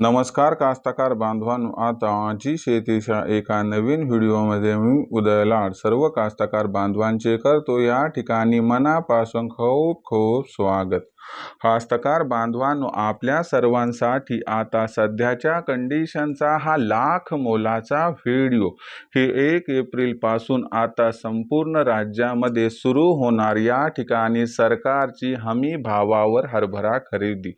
नमस्कार कास्तकार बांधवांनो आता आजी शेतीच्या एका नवीन व्हिडिओमध्ये मी उदय लाड. सर्व कास्तकार बांधवांचे करतो या ठिकाणी मनापासून खूप खूप स्वागत. कास्तकार बांधवांनो आपल्या सर्वांसाठी आता सध्याच्या कंडिशनचा हा लाख मोलाचा व्हिडिओ. हे एक एप्रिलपासून आता संपूर्ण राज्यामध्ये सुरू होणार या ठिकाणी सरकारची हमी भावावर हरभरा खरेदी.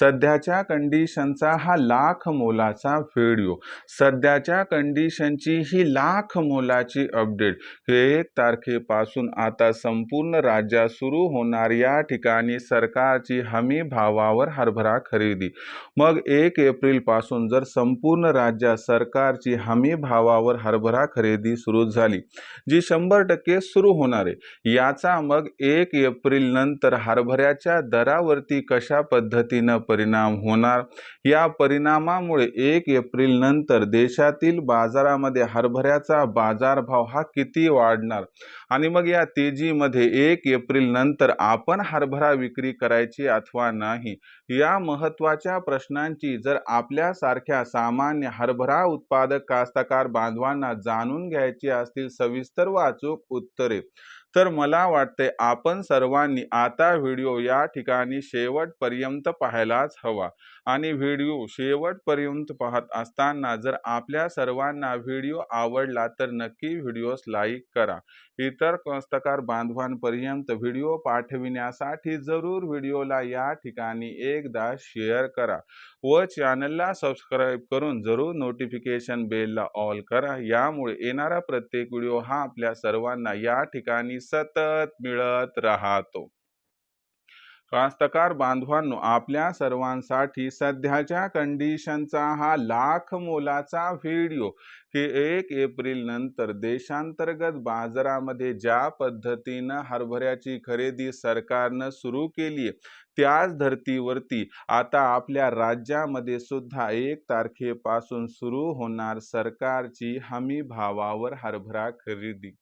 सध्याच्या कंडिशनचा हा लाख मोलाचा व्हिडिओ सध्याच्या कंडिशनची ही लाख मोलाची अपडेट एक तारखेपासून आता संपूर्ण राज्यात सुरू होणार या ठिकाणी सरकारची हमी भावावर हरभरा खरेदी. मग एक एप्रिलपासून जर संपूर्ण राज्यात सरकारची हमी भावावर हरभरा खरेदी सुरू झाली जी शंभर टक्के सुरू होणार आहे. याचा मग एक एप्रिल नंतर हरभऱ्याच्या दरावरती कशा पद्धतीनं परिणाम होणार? या परिणामामुळे एक एप्रिल नंतर देशातील बाजारामध्ये हरभऱ्याचा बाजारभाव हा किती वाढणार? आणि मग या तेजीमध्ये एक एप्रिल नंतर आपण हरभरा विक्री करायची अथवा नाही? या महत्त्वाच्या प्रश्नांची जर आपल्यासारख्या सामान्य हरभरा उत्पादक कास्तकार बांधवांना जाणून घ्यायची असतील सविस्तर व अचूक उत्तरे. तर मला वाटते आपण सर्वांनी आता व्हिडिओ या ठिकाणी शेवटपर्यंत पाहायलाच हवा. आणि व्हिडिओ शेवटपर्यंत पाहत असताना जर आपल्या सर्वांना व्हिडिओ आवडला तर नक्की व्हिडिओस लाईक करा. इतर कास्तकार बांधवांपर्यंत व्हिडिओ पाठविण्यासाठी जरूर व्हिडिओला या ठिकाणी एकदा शेअर करा व चॅनलला सबस्क्राईब करून जरूर नोटिफिकेशन बेलला ऑल करा. यामुळे येणारा प्रत्येक व्हिडिओ हा आपल्या सर्वांना या ठिकाणी सतत मिळत राहतो. कास्तकार बांधवांनो आपल्या सर्वांसाठी सध्याच्या कंडिशनचा हा लाख मोलाचा व्हिडिओ की एक एप्रिल नंतर देशांतर्गत बाजारामध्ये ज्या पद्धतीनं हरभऱ्याची खरेदी सरकारनं सुरू केली त्याच धर्तीवरती आता आपल्या राज्यामध्ये सुद्धा एक तारखेपासून सुरू होणार सरकारची हमी भावावर हरभरा खरेदी.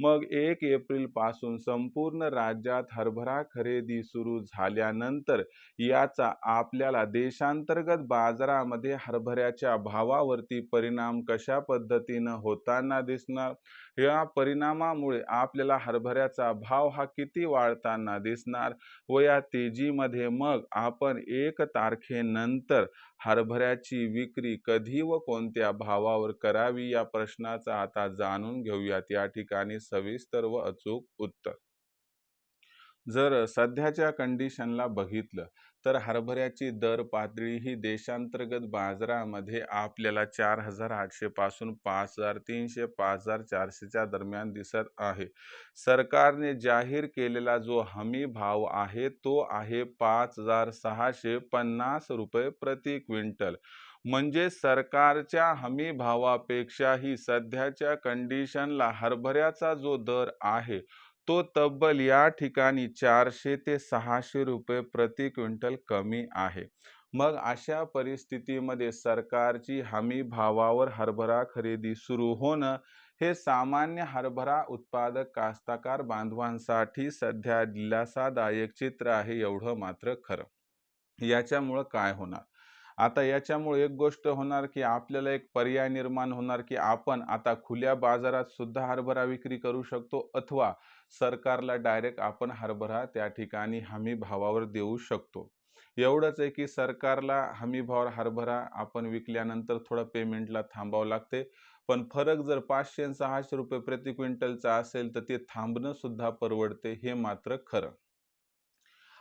मग एक एप्रिलपासून संपूर्ण राज्यात हरभरा खरेदी सुरू झाल्यानंतर याचा आपल्याला देशांतर्गत बाजारामध्ये हरभऱ्याच्या भावावरती परिणाम कशा पद्धतीनं होताना दिसणार? या परिणामामुळे आपल्याला हरभऱ्याचा भाव हा किती वाढताना दिसणार? व या तेजीमध्ये मग आपण एक तारखेनंतर हरभऱ्याची विक्री कधी व कोणत्या भावावर करावी या प्रश्नाचा आता जाणून घेऊयात. या ठिकाणी सविस्तर व अचूक उत्तर. जर सध्याच्या कंडिशनला बघितलं तर हरभऱ्याची दर पातळी ही देशांतर्गत बाजारामध्ये आपल्याला चार हजार आठशे पासून पाच हजार तीनशे पाच हजार चारशेच्या दरम्यान दिसत आहे. सरकारने जाहीर केलेला जो हमी भाव आहे तो आहे पाच हजार सहाशे पन्नास रुपये प्रति क्विंटल. म्हणजे सरकारच्या हमी भावापेक्षाही सध्याच्या कंडिशनला हरभऱ्याचा जो दर आहे तो तब्बल या ठिकाणी चारशे ते सहाशे रुपये प्रति क्विंटल कमी आहे. मग अशा परिस्थितीमध्ये सरकारची हमी भावावर हरभरा खरेदी सुरू होणं हे सामान्य हरभरा उत्पादक कास्तकार बांधवांसाठी सध्या दिलासादायक चित्र आहे एवढं मात्र खरं. याच्यामुळं काय होणार? आता याच्यामुळे एक गोष्ट होणार की आपल्याला एक पर्याय निर्माण होणार की आपण आता खुल्या बाजारात सुद्धा हरभरा विक्री करू शकतो अथवा सरकारला डायरेक्ट आपण हरभरा त्या ठिकाणी हमी भावावर देऊ शकतो. एवढंच आहे की सरकारला हमी भावावर हरभरा आपण विकल्यानंतर थोडं पेमेंटला थांबावं लागते. पण फरक जर पाचशे सहाशे रुपये प्रति क्विंटलचा असेल तर ते थांबणं सुद्धा परवडते हे मात्र खरं.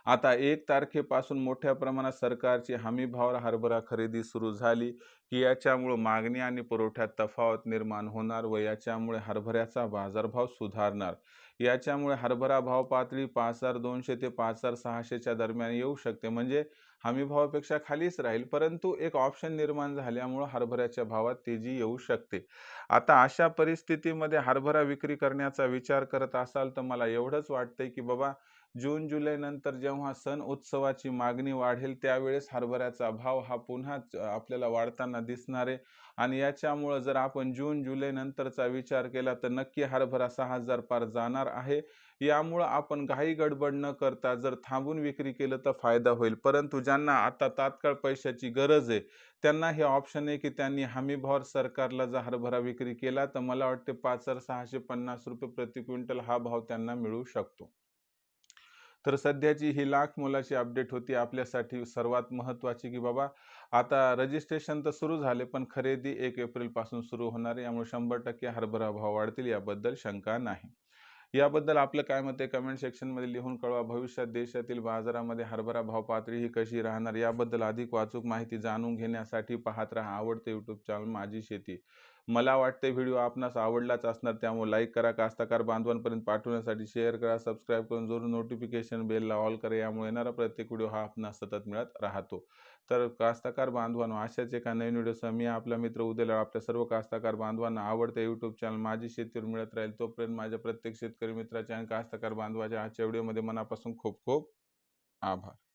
आता एक तारखेपासून मोठ्या प्रमाणात सरकारची हमी हरभरा खरेदी सुरू झाली. की याच्यामुळं मागणी आणि पुरवठ्यात तफावत निर्माण होणार व याच्यामुळे हरभऱ्याचा बाजारभाव सुधारणार. याच्यामुळे हरभरा भाव पातळी पाच हजार दोनशे ते पाच हजार सहाशेच्या दरम्यान येऊ शकते. म्हणजे हमी भावापेक्षा खालीच राहील. परंतु एक ऑप्शन निर्माण झाल्यामुळं हरभऱ्याच्या भावात तेजी येऊ शकते. आता अशा परिस्थितीमध्ये हरभरा विक्री करण्याचा विचार करत असाल तर मला एवढंच वाटतंय की बाबा जून जुलै नंतर जेव्हा सण उत्सवाची मागणी वाढेल त्यावेळेस हरभऱ्याचा भाव हा पुन्हा आपल्याला वाढताना दिसणार आहे. आणि याच्यामुळं जर आपण जून जुलै नंतरचा विचार केला तर नक्की हरभरा सहा हजार पार जाणार आहे. यामुळं आपण घाई गडबड न करता जर थांबून विक्री केलं तर फायदा होईल. परंतु ज्यांना आता तात्काळ पैशाची गरज आहे त्यांना हे ऑप्शन आहे की त्यांनी हमीभावर सरकारला जर हरभरा विक्री केला तर मला वाटते पाच हजार सहाशे पन्नास रुपये प्रति क्विंटल हा भाव त्यांना मिळू शकतो. तर सध्याची ही लाख मुलाची अपडेट होती आपल्यासाठी सर्वात महत्त्वाची की बाबा आता रजिस्ट्रेशन तर सुरू झाले पण खरेदी एक एप्रिलपासून सुरू होणार आहे. यामुळे शंभर टक्के हरभरा भाव वाढतील. याबद्दल शंका नाही. याबद्दल आपलं काय मत आहे? कमेंट सेक्शनमध्ये लिहून कळवा. भविष्यात देशातील बाजारामध्ये हरभरा भाव पातळी ही कशी राहणार? याबद्दल अधिक वाचूक माहिती जाणून घेण्यासाठी पाहत राहा आवडते यूट्यूब चॅनल माझी शेती. मला वाटते व्हिडिओ आपणास आवडलाच असणार. त्यामुळे लाईक करा कास्ताकार बांधवांपर्यंत पाठवण्यासाठी शेअर करा सबस्क्राईब करून जरूर नोटिफिकेशन बेलला ऑल करा. यामुळे येणारा प्रत्येक व्हिडिओ हा आपणास सतत मिळत राहतो. तर कास्ताकार बांधवांनो अशाच एका नवीन व्हिडिओसह मी आपला मित्र उद्याला आपल्या सर्व कास्ताकार बांधवांना आवडते यूट्यूब चॅनल माझी शेतीवर मिळत राहील तोपर्यंत माझ्या प्रत्येक शेतकरी मित्राच्या आणि कास्ताकार बांधवाच्या आजच्या व्हिडिओमध्ये मनापासून खूप खूप आभार.